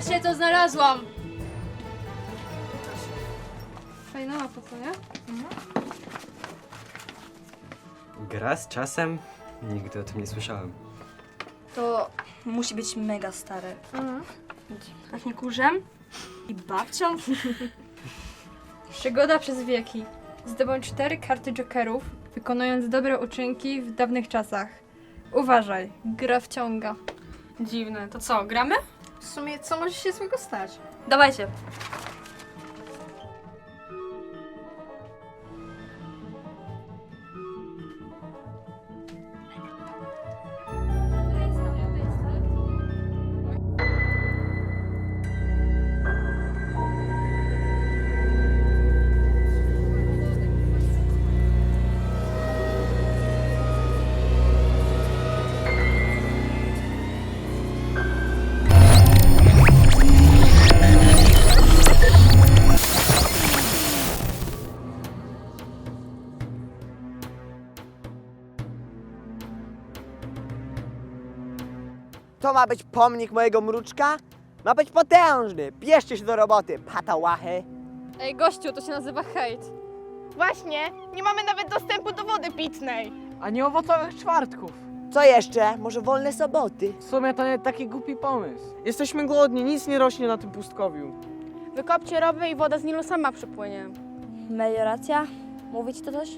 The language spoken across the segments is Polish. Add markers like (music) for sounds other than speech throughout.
Patrzcie, co znalazłam! Fajna mapa, co nie? Gra z czasem? Nigdy o tym nie słyszałem. To musi być mega stare. Pachnie kurzem. I babcią? (laughs) Przygoda przez wieki. Zdobądź cztery karty jokerów, wykonując dobre uczynki w dawnych czasach. Uważaj, gra wciąga. Dziwne. To co, gramy? W sumie, co może się złego stać? Dawajcie. To ma być pomnik mojego mruczka? Ma być potężny! Bierzcie się do roboty, patałachy! Ej, gościu, to się nazywa hejt. Właśnie, nie mamy nawet dostępu do wody pitnej. Ani owocowych czwartków. Co jeszcze? Może wolne soboty? W sumie to nie taki głupi pomysł. Jesteśmy głodni, nic nie rośnie na tym pustkowiu. Wykopcie rowy i woda z Nilu sama przypłynie. Melioracja? Mówić to coś?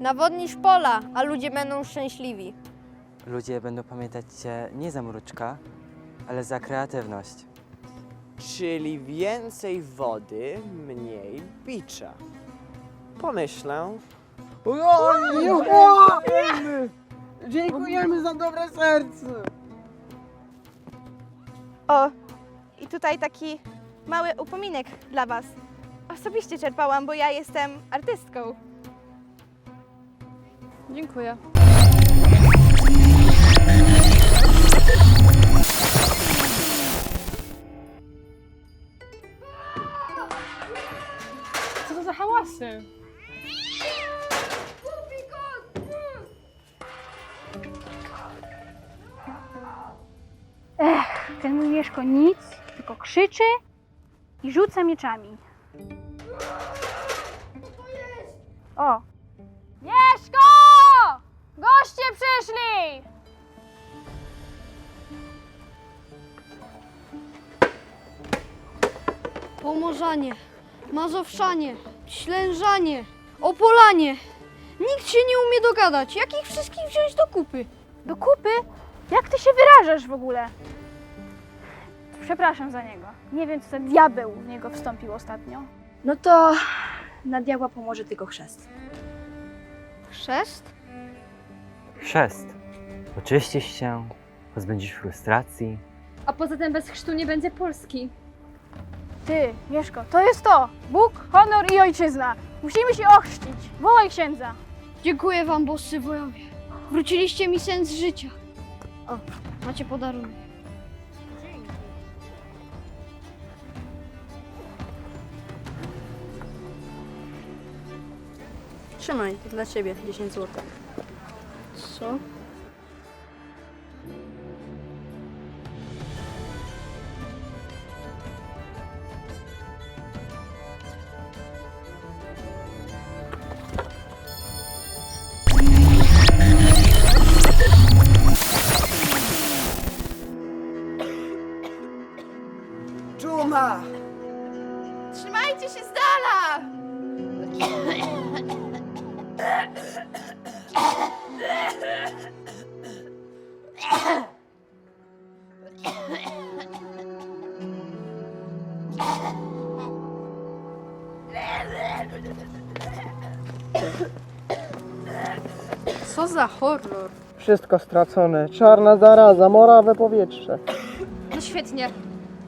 Nawodnisz pola, a ludzie będą szczęśliwi. Ludzie będą pamiętać cię nie za mruczka, ale za kreatywność. Czyli więcej wody, mniej bicza. Pomyślę. O, dziękujemy! Dziękujemy za dobre serce! O, i tutaj taki mały upominek dla Was. Osobiście czerpałam, bo ja jestem artystką. Dziękuję. Mieszko nic, tylko krzyczy i rzuca mieczami. O! Mieszko! Goście przyszli! Pomorzanie, Mazowszanie, Ślężanie, Opolanie. Nikt się nie umie dogadać. Jak ich wszystkich wziąć do kupy? Do kupy? Jak ty się wyrażasz w ogóle? Przepraszam za niego. Nie wiem, co ten diabeł w niego wstąpił ostatnio. No to na diabła pomoże tylko chrzest. Chrzest? Chrzest. Oczyścisz się, pozbędziesz frustracji. A poza tym bez chrztu nie będzie Polski. Ty, Mieszko, to jest to! Bóg, honor i ojczyzna. Musimy się ochrzcić. Wołaj księdza. Dziękuję wam, boscy wojowie. Wróciliście mi sens życia. O, macie podarunek. Trzymaj, to dla ciebie 10 zł. Co? Co za horror. Wszystko stracone. Czarna zaraza, morawe powietrze. No świetnie.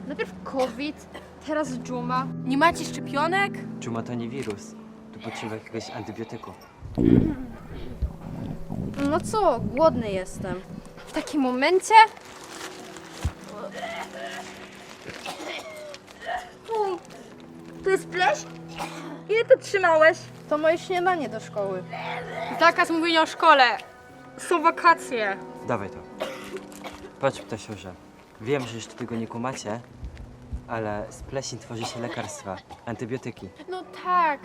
Najpierw COVID, teraz dżuma. Nie macie szczepionek? Czuma to nie wirus. Tu potrzeba jakiegoś antybiotyku. No co, głodny jestem. W takim momencie To jest pleś? Ile to trzymałeś? To moje śniadanie do szkoły. Zakaz mówienia o szkole. Są wakacje. Dawaj to. Patrz, ptasiurze. Wiem, że jeszcze tego nie kumacie, ale z pleśni tworzy się lekarstwa, antybiotyki. No tak,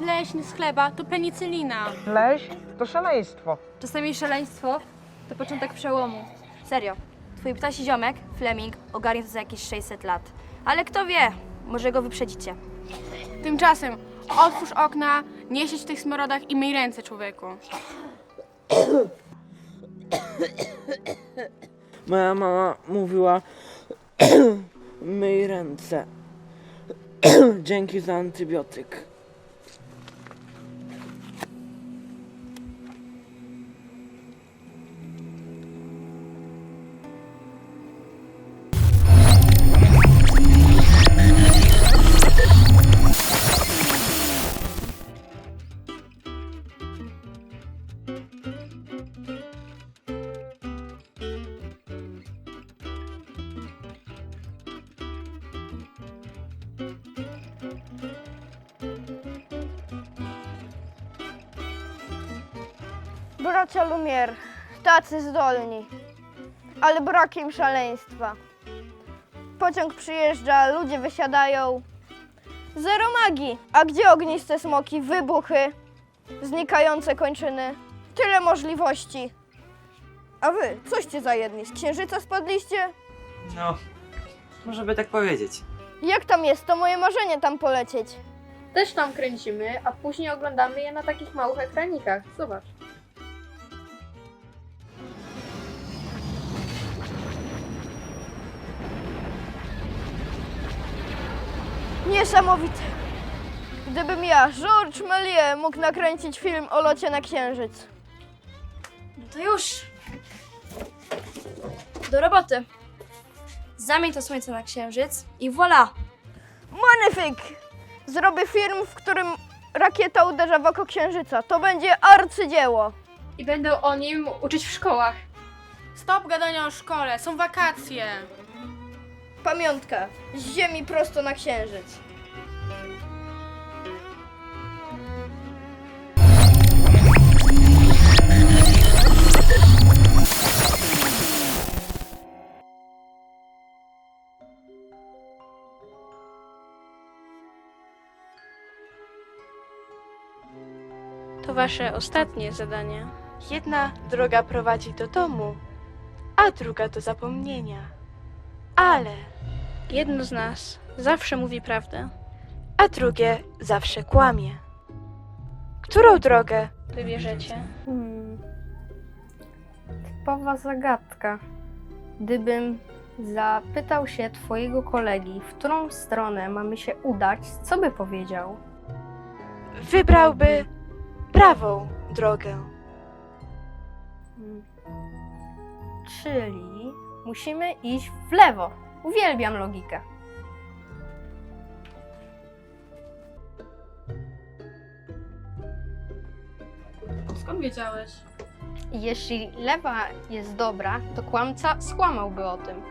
leśny z chleba to penicylina. Leś to szaleństwo. Czasami szaleństwo to początek przełomu. Serio. Twój ptasi ziomek, Fleming, ogarnie to za jakieś 600 lat. Ale kto wie, może go wyprzedzicie. Tymczasem otwórz okna, nie siedź w tych smrodach i myj ręce, człowieku. Moja mama mówiła, myj ręce. (clears throat) Dzięki za antybiotyk. Bracia Lumier, tacy zdolni, ale brak im szaleństwa. Pociąg przyjeżdża, ludzie wysiadają. Zero magii. A gdzie ogniste smoki, wybuchy, znikające kończyny? Tyle możliwości. A wy, coście za jedni? Z księżyca spadliście? No, można by tak powiedzieć. Jak tam jest? To moje marzenie tam polecieć. Też tam kręcimy, a później oglądamy je na takich małych ekranikach. Zobacz. Niesamowite. Gdybym ja, Georges Méliès, mógł nakręcić film o locie na księżyc. No to już. Do roboty. Zamień to słońce na księżyc i voilà! Magnific! Zrobię film, w którym rakieta uderza w oko księżyca. To będzie arcydzieło. I będą o nim uczyć w szkołach. Stop gadania o szkole, są wakacje. Pamiątka. Z ziemi prosto na księżyc. To wasze ostatnie zadanie. Jedna droga prowadzi do domu, a druga do zapomnienia. Ale, Jedno z nas zawsze mówi prawdę. a drugie zawsze kłamie. Którą drogę? Wybierzecie. Hmm. Typowa zagadka. Gdybym zapytał się twojego kolegi, w którą stronę mamy się udać, co by powiedział? Wybrałby prawą drogę. Hmm. Czyli musimy iść w lewo. Uwielbiam logikę. Skąd wiedziałeś? Jeśli lewa jest dobra, to kłamca skłamałby o tym.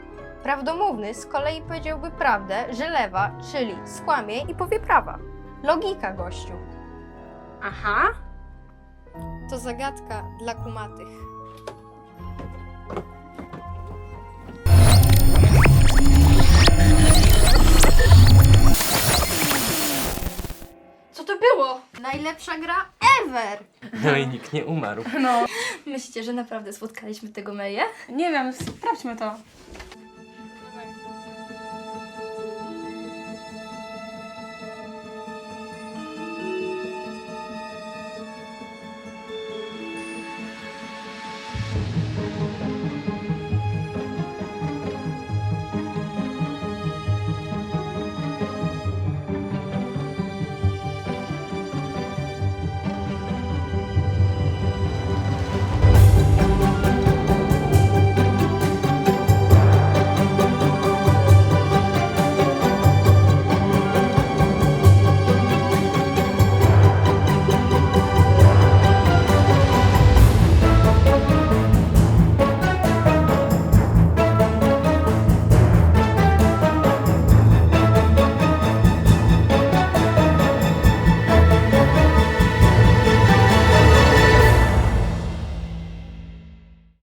Prawdomówny z kolei powiedziałby prawdę, że lewa, czyli skłamie i powie prawa. Logika, gościu. Aha. To zagadka dla kumatych. Co to było? Najlepsza gra ever! No i nikt nie umarł. No, Myślicie, że naprawdę spotkaliśmy tego Meję? nie wiem, sprawdźmy to.